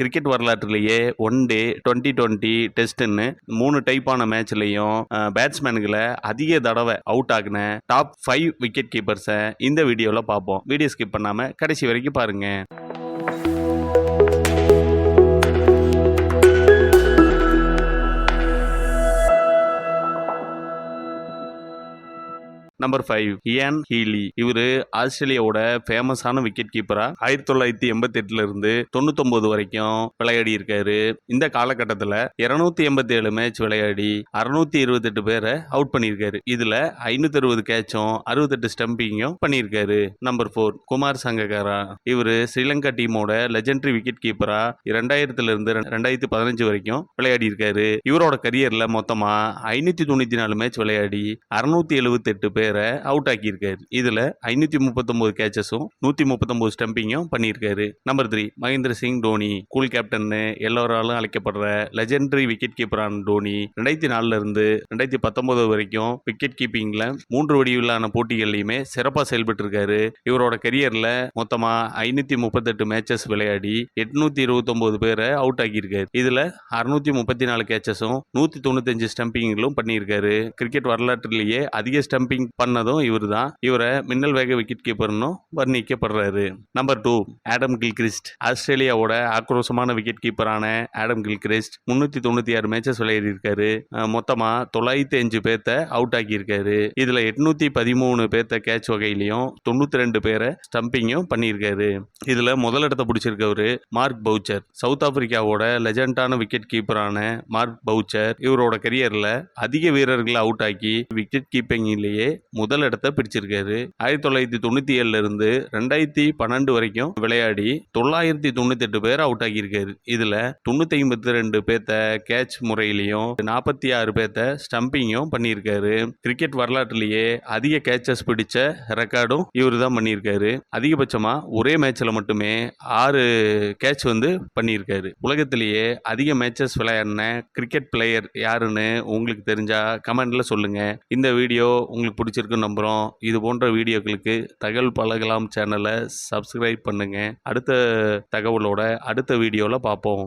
Cricket வரலாற்றிலேயே one day twenty twenty டெஸ்ட்னு மூணு டைப்பான மேட்ச்லையும் பேட்ஸ்மேனுகளை அதிக தடவை அவுட் ஆகின டாப் ஃபைவ் விக்கெட் கீப்பர்ஸை இந்த வீடியோவில் பார்ப்போம். வீடியோ ஸ்கிப் பண்ணாமல் கடைசி வரைக்கும் பாருங்கள் நம்பர் ஃபைவ் இயான் ஹீலி இவர் ஆஸ்திரேலியாவோட ஃபேமஸான விக்கெட் கீப்பரா ஆயிரத்தி தொள்ளாயிரத்தி எண்பத்தி எட்டுல இருந்து தொண்ணூத்தொன்பது வரைக்கும் விளையாடி இருக்காரு. இந்த காலகட்டத்தில் இருநூத்தி எண்பத்தி ஏழு மேட்ச் விளையாடி அறுநூத்தி இருபத்தெட்டு பேரை அவுட் பண்ணியிருக்காரு. இதுல ஐநூத்தி அறுபது கேட்சும் அறுபத்தெட்டு ஸ்டம்பிங்கும் பண்ணியிருக்காரு. Number four Kumar Sangakkara. இவர் ஸ்ரீலங்கா டீமோட லெஜண்டரி விக்கெட் கீப்பரா இரண்டாயிரத்துல இருந்து ரெண்டாயிரத்தி பதினஞ்சு வரைக்கும் விளையாடி இருக்காரு. இவரோட கரியர்ல மொத்தமா ஐநூத்தி தொண்ணூத்தி நாலு மேட்ச் விளையாடி அறுநூத்தி எழுபத்தெட்டு பேர் அவுட் ஆக்கியிருக்காரு. இதில் ஐநூற்றி முப்பத்தொம்போது கேச்சஸும் நூற்றி முப்பத்தொம்போது ஸ்டம்பிங்கும் பண்ணியிருக்காரு. Number three Mahendra Singh Dhoni cool கேப்டன்னு எல்லோராலும் அழைக்கப்படுற லெஜெண்டரி விக்கெட் கீப்பரான டோனி ரெண்டாயிரத்தி நாலுல இருந்து ரெண்டாயிரத்தி பத்தொன்பது வரைக்கும் விக்கெட் கீப்பிங்கில் மூன்று வடிவிலான போட்டிகள்லையுமே சிறப்பாக செயல்பட்டு இருக்காரு இவரோட கரியரில் மொத்தமாக ஐநூற்றி முப்பத்தெட்டு மேட்சஸ் விளையாடி எட்நூற்றி இருபத்தொம்போது பேரை அவுட் ஆக்கியிருக்காரு. இதில் அறுநூற்றி முப்பத்தி நாலு கேச்சஸும் நூற்றி தொண்ணூத்தஞ்சு ஸ்டம்பிங்களும் பண்ணியிருக்காரு. கிரிக்கெட் வரலாற்றிலேயே அதிக ஸ்டம்பிங் பண்ணதும் இவர் தான் இவரை மின்னல் வேக விக்கெட் கீப்பர்னும் வர்ணிக்கப்படுறாரு நம்பர் டூ ஆடம் கில்கிரிஸ்ட் ஆஸ்திரேலியாவோட ஆக்ரோஷமான விக்கெட் கீப்பரான ஆடம் கில்கிரிஸ்ட் முன்னூத்தி தொண்ணூத்தி ஆறு மேட்சஸ் விளையாடி இருக்காரு மொத்தமா தொள்ளாயிரத்தி அஞ்சு பேர்த்த அவுட் ஆக்கியிருக்காரு. இதுல எட்நூத்தி பதிமூணு பேர்த்த கேட்ச் வகையிலையும் தொண்ணூத்தி ரெண்டு பேரை ஸ்டம்பிங்கும் பண்ணியிருக்காரு. இதுல முதலிடத்தை பிடிச்சிருக்கவரு மார்க் பவுச்சர் சவுத் ஆப்பிரிக்காவோட லெஜண்டான விக்கெட் கீப்பரான மார்க் பவுச்சர் இவரோட கரியர்ல அதிக வீரர்களை அவுட் ஆக்கி விக்கெட் கீப்பிங்லேயே முதல் இடத்தை பிடிச்சிருக்காரு. ஆயிரத்தி தொள்ளாயிரத்தி தொண்ணூற்றி ஏழுல இருந்து ரெண்டாயிரத்தி பன்னெண்டு வரைக்கும் விளையாடி தொள்ளாயிரத்தி தொண்ணூத்தி எட்டு பேர் அவுட் ஆகியிருக்காரு இதுல தொண்ணூத்தி ஐம்பத்தி ரெண்டு பேர்த்த கேட்ச் முறையிலையும் நாற்பத்தி ஆறு பேர்த்த ஸ்டம்பிங்கும் பண்ணியிருக்காரு. கிரிக்கெட் வரலாற்றுலேயே அதிக கேட்சஸ் பிடிச்ச ரெக்கார்டும் இவர் தான் பண்ணியிருக்காரு. அதிகபட்சமா ஒரே மேட்ச்ல மட்டுமே ஆறு கேட்ச் வந்து பண்ணியிருக்காரு. உலகத்திலேயே அதிக மேட்சஸ் விளையாடின கிரிக்கெட் பிளேயர் யாருன்னு உங்களுக்கு தெரிஞ்சா கமெண்ட்ல சொல்லுங்க. இந்த வீடியோ உங்களுக்கு பிடிச்சிருக்குன்னு நம்புகிறோம் இது போன்ற வீடியோக்களுக்கு தகவல் பழகலாம் சேனலை சப்ஸ்கிரைப் பண்ணுங்கள் அடுத்த தகவலோட அடுத்த வீடியோவில் பார்ப்போம்